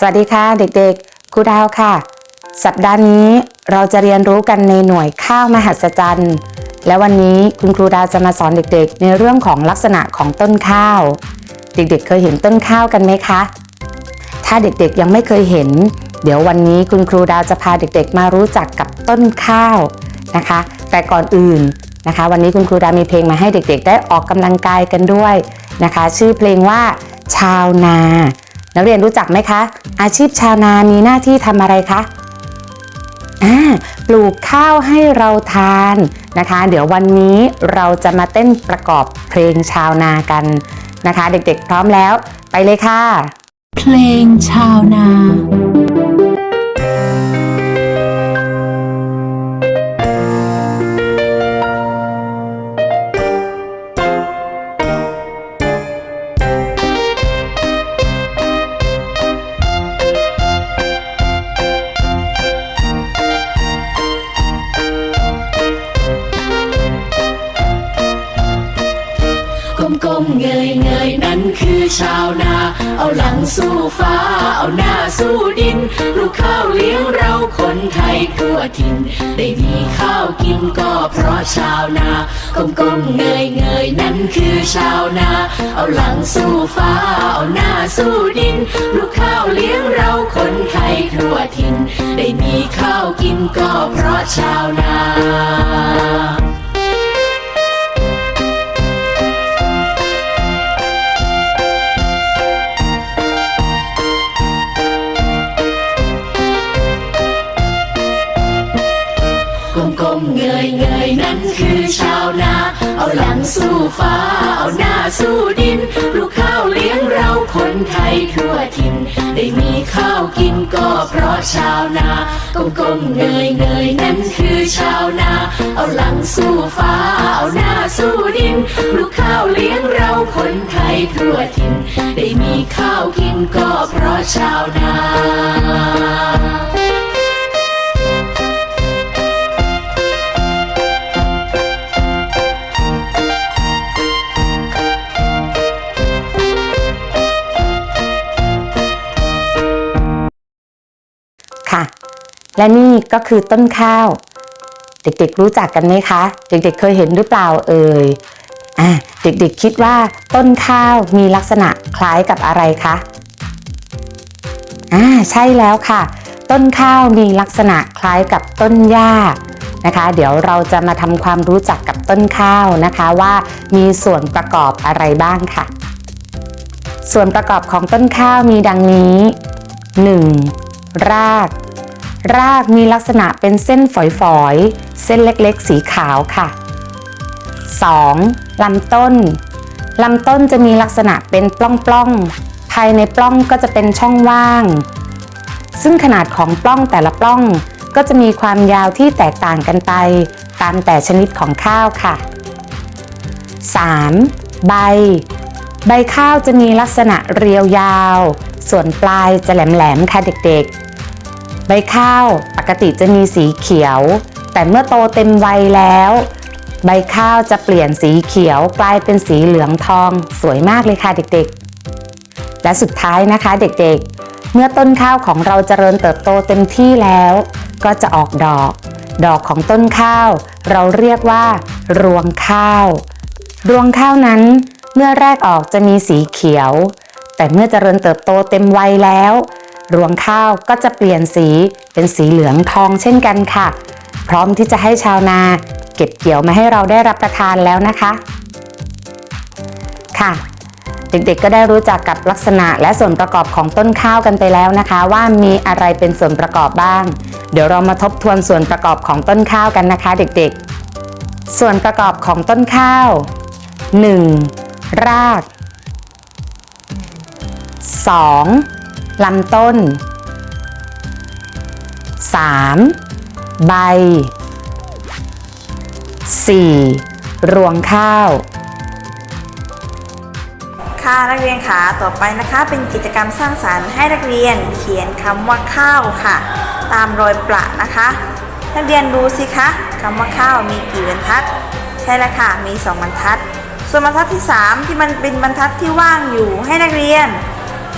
สวัสดีค่ะเด็กๆครูดาวค่ะ สัปดาห์นี้เราจะเรียนรู้กันในหน่วยข้าวมหัศจรรย์ และวันนี้คุณครูดาวจะมาสอนเด็กๆ ในเรื่องของลักษณะของต้นข้าว เด็กๆ เคยเห็นต้นข้าวกันไหมคะ ถ้าเด็กๆยังไม่เคยเห็น เดี๋ยววันนี้คุณครูดาวจะพาเด็กๆ มารู้จักกับต้นข้าวนะคะ แต่ก่อนอื่นนะคะ วันนี้คุณครูดาวมีเพลงมาให้เด็กๆ ได้ออกกำลังกายกันด้วยนะคะ ชื่อเพลงว่าชาวนา นักเรียนรู้จักไหมคะ อาชีพชาวนามีหน้าที่ทำอะไรคะอ่าปลูกข้าวให้เราทานนะคะ เดี๋ยววันนี้เราจะมาเต้นประกอบเพลงชาวนากันนะคะ เด็กๆพร้อมแล้ว ไปเลยค่ะ เพลงชาวนา ก้มเงยเงยนั่นคือชาวนา เอาหลังสู้ฟ้า เอาหน้าสู้ดินปลูกข้าวเลี้ยงเราคนไทยทั่วถิ่นได้มีข้าวกินก็เพราะชาวนา ก้มก้มเงยเงยนั่นคือชาวนา เอาหลังสู้ฟ้า เอาหน้าสู้ดินปลูกข้าวเลี้ยงเราคนไทยทั่วถิ่นได้มีข้าวกินก็เพราะชาวนา เงยเงยนั่นคือชาวนา เอาหลังสู้ฟ้า เอาหน้าสู้ดินปลูกข้าวเลี้ยงเราคนไทยทั่วถิ่นได้มีข้าวกินก็เพราะชาวนาก้มก้มเงยเงยนั่นคือชาวนา เอาหลังสู้ฟ้า เอาหน้าสู้ดินปลูกข้าวเลี้ยงเราคนไทยทั่วถิ่นได้มีข้าวกินก็เพราะชาวนา ค่ะ และนี่ก็คือต้นข้าว เด็กๆรู้จักกันไหมคะ เด็กๆเคยเห็นหรือเปล่าเอ่ยอะเด็กๆคิดว่าต้นข้าวมีลักษณะคล้ายกับอะไรคะอ่าใช่แล้วค่ะ ต้นข้าวมีลักษณะคล้ายกับต้นหญ้านะคะ เดี๋ยวเราจะมาทำความรู้จักกับต้นข้าวนะคะว่ามีส่วนประกอบอะไรบ้างค่ะ ส่วนประกอบของต้นข้าวมีดังนี้ 1. ราก รากมีลักษณะเป็นเส้นฝอยๆ เส้นเล็กๆ สีขาวค่ะ 2. ลำต้น ลำต้นจะมีลักษณะเป็นปล้องๆ ภายในปล้องก็จะเป็นช่องว่าง ซึ่งขนาดของปล้องแต่ละปล้องก็จะมีความยาวที่แตกต่างกันไป ตามแต่ชนิดของข้าวค่ะ 3. ใบ ใบข้าวจะมีลักษณะเรียวยาว ส่วนปลายจะแหลมๆค่ะเด็กๆ ใบข้าวปกติจะมีสีเขียว แต่เมื่อโตเต็มวัยแล้ว ใบข้าวจะเปลี่ยนสีเขียวกลายเป็นสีเหลืองทองสวยมากเลยค่ะเด็กๆ และสุดท้ายนะคะเด็กๆ เมื่อต้นข้าวของเราเจริญเติบโตเต็มที่แล้ว ก็จะออกดอก ดอกของต้นข้าว เราเรียกว่า รวงข้าว รวงข้าวนั้นเมื่อแรกออกจะมีสีเขียว แต่เมื่อเจริญเติบโตเต็มวัยแล้ว รวงข้าวก็จะเปลี่ยนสีเป็นสีเหลืองทองเช่นกันค่ะ พร้อมที่จะให้ชาวนาเก็บเกี่ยวมาให้เราได้รับประทานแล้วนะคะ ค่ะ เด็กๆก็ได้รู้จักกับลักษณะและส่วนประกอบของต้นข้าวกันไปแล้วนะคะ ว่ามีอะไรเป็นส่วนประกอบบ้าง เดี๋ยวเรามาทบทวนส่วนประกอบของต้นข้าวกันนะคะ เด็กๆ ส่วนประกอบของต้นข้าว 1. ราก 2. ลำต้น 3. ใบ 4. รวงข้าว ค่ะนักเรียนคะต่อไปนะคะเป็นกิจกรรมสร้างสรรค์ให้นักเรียนเขียนคำว่าข้าวค่ะ ตามรอยประนะคะ นักเรียนดูสิคะคำว่าข้าวมีกี่บรรทัด ใช่แล้วค่ะมี 2 บรรทัด ส่วนบรรทัดที่ 3 ที่มันเป็นบรรทัดที่ว่างอยู่ให้นักเรียน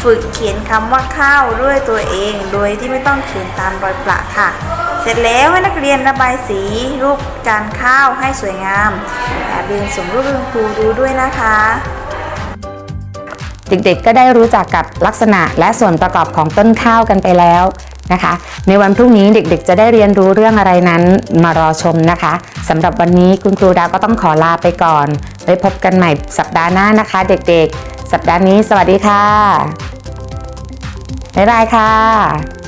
ฝึกเขียนคำว่าข้าวด้วยตัวเอง โดยที่ไม่ต้องเขียนตามรอยประค่ะ เสร็จแล้วให้นักเรียนระบายสีรูปจานข้าวให้สวยงามแอบเรียนส่งรูปให้คุณครูดูด้วยนะคะ เด็กๆก็ได้รู้จักกับลักษณะและส่วนประกอบของต้นข้าวกันไปแล้วนะคะ ในวันพรุ่งนี้เด็กๆ จะได้เรียนรู้เรื่องอะไรนั้นมารอชมนะคะสำหรับวันนี้คุณครูดาวก็ต้องขอลาไปก่อนไว้พบกันใหม่สัปดาห์หน้านะคะ เด็กๆสัปดาห์นี้สวัสดีค่ะ บ๊ายบายค่ะ